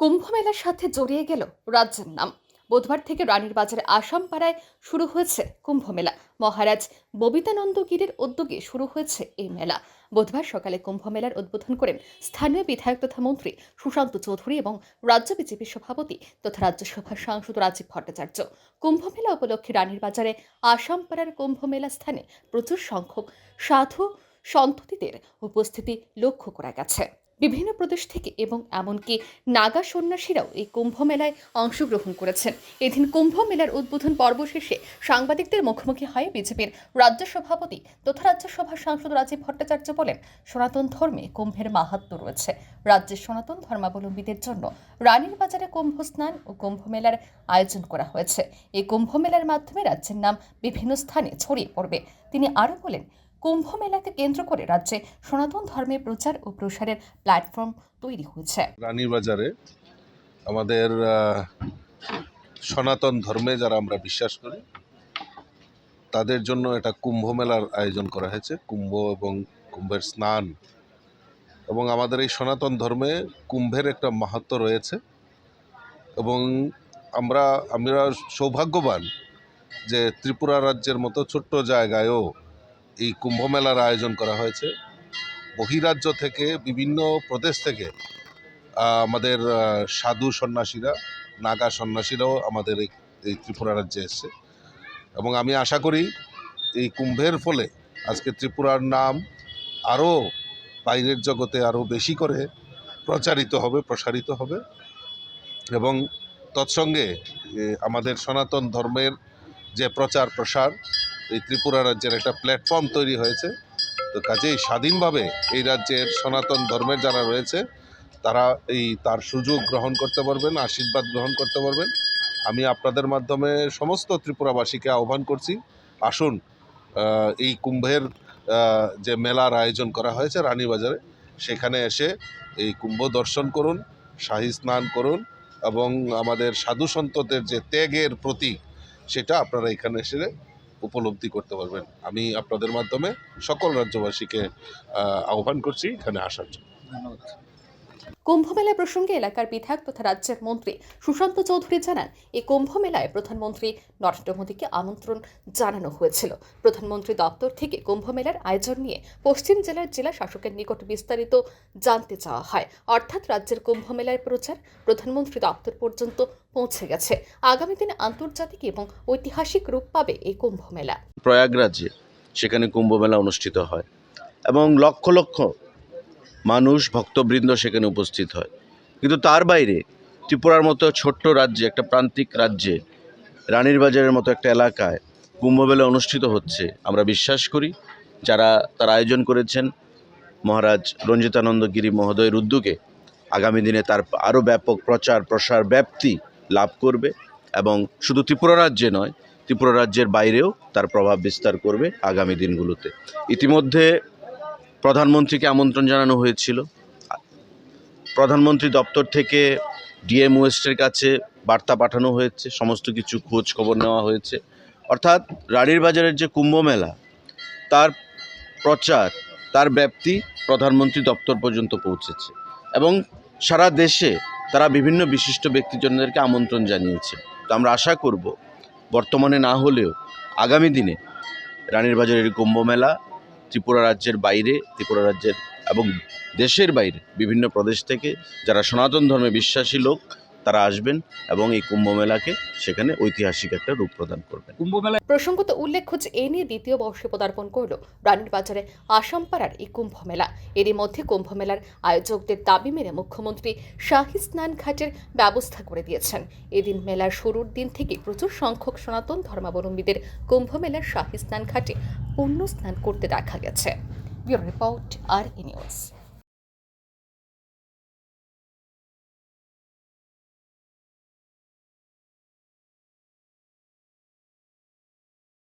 কুম্ভ মেলার সাথে জড়িয়ে গেল রাজ্যের নাম। বুধবার থেকে রানীর বাজারে আসাম পাড়ায় শুরু হয়েছে কুম্ভমেলা। মহারাজ ববিতানন্দ গিরির উদ্যোগে শুরু হয়েছে এই মেলা। বুধবার সকালে কুম্ভ মেলার উদ্বোধন করেন স্থানীয় বিধায়ক তথা মন্ত্রী সুশান্ত চৌধুরী এবং রাজ্য বিজেপির সভাপতি তথা রাজ্যসভার সাংসদ রাজীব ভট্টাচার্য। কুম্ভ মেলা উপলক্ষে রানীর বাজারে আসাম পাড়ার কুম্ভ মেলা স্থানে প্রচুর সংখ্যক সাধু সন্ততিদের উপস্থিতি লক্ষ্য করা গেছে। বিভিন্ন প্রদেশ থেকে এবং এমনকি নাগা সন্ন্যাসীরাও এই কুম্ভ মেলায় অংশগ্রহণ করেছেন। এদিন কুম্ভ মেলার উদ্বোধন পর্ব শেষে সাংবাদিকদের মুখোমুখি হয়ে বিজেপির রাজ্য সভাপতি তথা রাজ্যসভার সাংসদ রাজীব ভট্টাচার্য বলেন, সনাতন ধর্মে কুম্ভের মাহাত্ম্য রয়েছে। রাজ্যের সনাতন ধর্মাবলম্বীদের জন্য রানীর বাজারে কুম্ভ স্নান ও কুম্ভ মেলার আয়োজন করা হয়েছে। এই কুম্ভ মেলার মাধ্যমে রাজ্যের নাম বিভিন্ন স্থানে ছড়িয়ে পড়বে। তিনি আরও বলেন কুম্ভ মেলাকে কেন্দ্র করে রাজ্যে সনাতন ধর্মের প্রচার ও প্রসারের প্ল্যাটফর্ম তৈরি হয়েছে। রানীর বাজারে আমাদের সনাতন ধর্মে যারা আমরা বিশ্বাস করি, তাদের জন্য এটা কুম্ভ মেলার আয়োজন করা হয়েছে, কুম্ভ এবং কুম্ভের স্নান। এবং আমাদের এই সনাতন ধর্মে কুম্ভের একটা মাহাত্ম্য রয়েছে। এবং আমরা আমরা সৌভাগ্যবান যে ত্রিপুরা রাজ্যের মতো ছোট্ট জায়গায়ও এই কুম্ভ মেলার আয়োজন করা হয়েছে। বহিরাজ্য থেকে বিভিন্ন প্রদেশ থেকে আমাদের সাধু সন্ন্যাসীরা, নাগা সন্ন্যাসীরাও আমাদের এই এই ত্রিপুরা রাজ্যে এসছে। এবং আমি আশা করি এই কুম্ভের ফলে আজকে ত্রিপুরার নাম আরও বাইরের জগতে আরও বেশি করে প্রচারিত হবে, প্রসারিত হবে। এবং তৎসঙ্গে আমাদের সনাতন ধর্মের যে প্রচার প্রসার এই ত্রিপুরা রাজ্যের একটা প্ল্যাটফর্ম তৈরি হয়েছে। তো কাজেই স্বাধীনভাবে এই রাজ্যের সনাতন ধর্মের যারা রয়েছে, তারা এই তার সুযোগ গ্রহণ করতে পারবেন, আশীর্বাদ গ্রহণ করতে পারবেন। আমি আপনাদের মাধ্যমে সমস্ত ত্রিপুরাবাসীকে আহ্বান করছি, আসুন এই কুম্ভের যে মেলার আয়োজন করা হয়েছে রানীবাজারে, সেখানে এসে এই কুম্ভ দর্শন করুন, শাহী স্নান করুন এবং আমাদের সাধু সন্তদের যে ত্যাগের প্রতীক, সেটা আপনারা এখানে এসে উপলব্ধি করতে পারবেন। আমি আপনাদের মাধ্যমে সকল রাজ্যবাসীকে আহ্বান করছি এখানে আসার জন্য। কুম্ভ মেলা প্রসঙ্গে এলাকার বিধায়ক তথা রাজ্যের মন্ত্রী সুশান্ত চৌধুরী জানান, এই কুম্ভ মেলায় প্রধানমন্ত্রী নরেন্দ্র মোদীকে আমন্ত্রণ জানানো হয়েছিল। প্রধানমন্ত্রী দপ্তর থেকে কুম্ভ মেলার আয়োজন নিয়ে পশ্চিম জেলার জেলা শাসকের নিকট বিস্তারিত জানতে চাওয়া হয়। অর্থাৎ রাজ্যের কুম্ভ মেলার প্রচার প্রধানমন্ত্রী দপ্তর পর্যন্ত পৌঁছে গেছে। আগামী দিনে আন্তর্জাতিক এবং ঐতিহাসিক রূপ পাবে এই কুম্ভ মেলা প্রয়াগরাজে সেখানে কুম্ভমেলা অনুষ্ঠিত হয় এবং লক্ষ লক্ষ মানুষ, ভক্তবৃন্দ সেখানে উপস্থিত হয়। কিন্তু তার বাইরে ত্রিপুরার মতো ছোট্ট রাজ্যে, একটা প্রান্তিক রাজ্যে, রানীর বাজারের মতো একটা এলাকায় কুম্ভমেলা অনুষ্ঠিত হচ্ছে। আমরা বিশ্বাস করি যারা তার আয়োজন করেছেন মহারাজ রঞ্জিতানন্দ গিরি মহোদয়ের উদ্যোগে আগামী দিনে তার আরও ব্যাপক প্রচার, প্রসার, ব্যাপ্তি লাভ করবে এবং শুধু ত্রিপুরা রাজ্যে নয়, ত্রিপুরা রাজ্যের বাইরেও তার প্রভাব বিস্তার করবে আগামী দিনগুলোতে। ইতিমধ্যে প্রধানমন্ত্রীকে আমন্ত্রণ জানানো হয়েছিল। প্রধানমন্ত্রী দপ্তর থেকে ডিএম ওয়েস্টের কাছে বার্তা পাঠানো হয়েছে, সমস্ত কিছু খোঁজ খবর নেওয়া হয়েছে। অর্থাৎ রানীর বাজারের যে কুম্ভ মেলা, তার প্রচার, তার ব্যাপ্তি প্রধানমন্ত্রী দপ্তর পর্যন্ত পৌঁছেছে এবং সারা দেশে তারা বিভিন্ন বিশিষ্ট ব্যক্তিজনদেরকে আমন্ত্রণ জানিয়েছে। তো আমরা আশা করব, বর্তমানে না হলেও আগামী দিনে রানীর বাজারের কুম্ভ মেলা ত্রিপুরা রাজ্যের বাইরে, ত্রিপুরা রাজ্যের এবং দেশের বাইরে বিভিন্ন প্রদেশ থেকে যারা সনাতন ধর্মে বিশ্বাসী লোক তারা আসবেন এবং এই কুম্ভ মেলাকে সেখানে ঐতিহাসিক একটা রূপ প্রদান করবেন। প্রসঙ্গত উল্লেখ্য যে এ নিয়ে দ্বিতীয় বর্ষে পদার্পণ করল রানীর বাজারে আসামপাড়ার এই কুম্ভ মেলা এরই মধ্যে কুম্ভ মেলার আয়োজকদের দাবি মেনে মুখ্যমন্ত্রী শাহী স্নান ঘাটের ব্যবস্থা করে দিয়েছেন। এদিন মেলার শুরুর দিন থেকে প্রচুর সংখ্যক সনাতন ধর্মাবলম্বীদের কুম্ভ মেলার শাহী স্নান ঘাটে পুণ্য স্নান করতে দেখা গেছে। ব্যুরো রিপোর্ট আর নিউজ।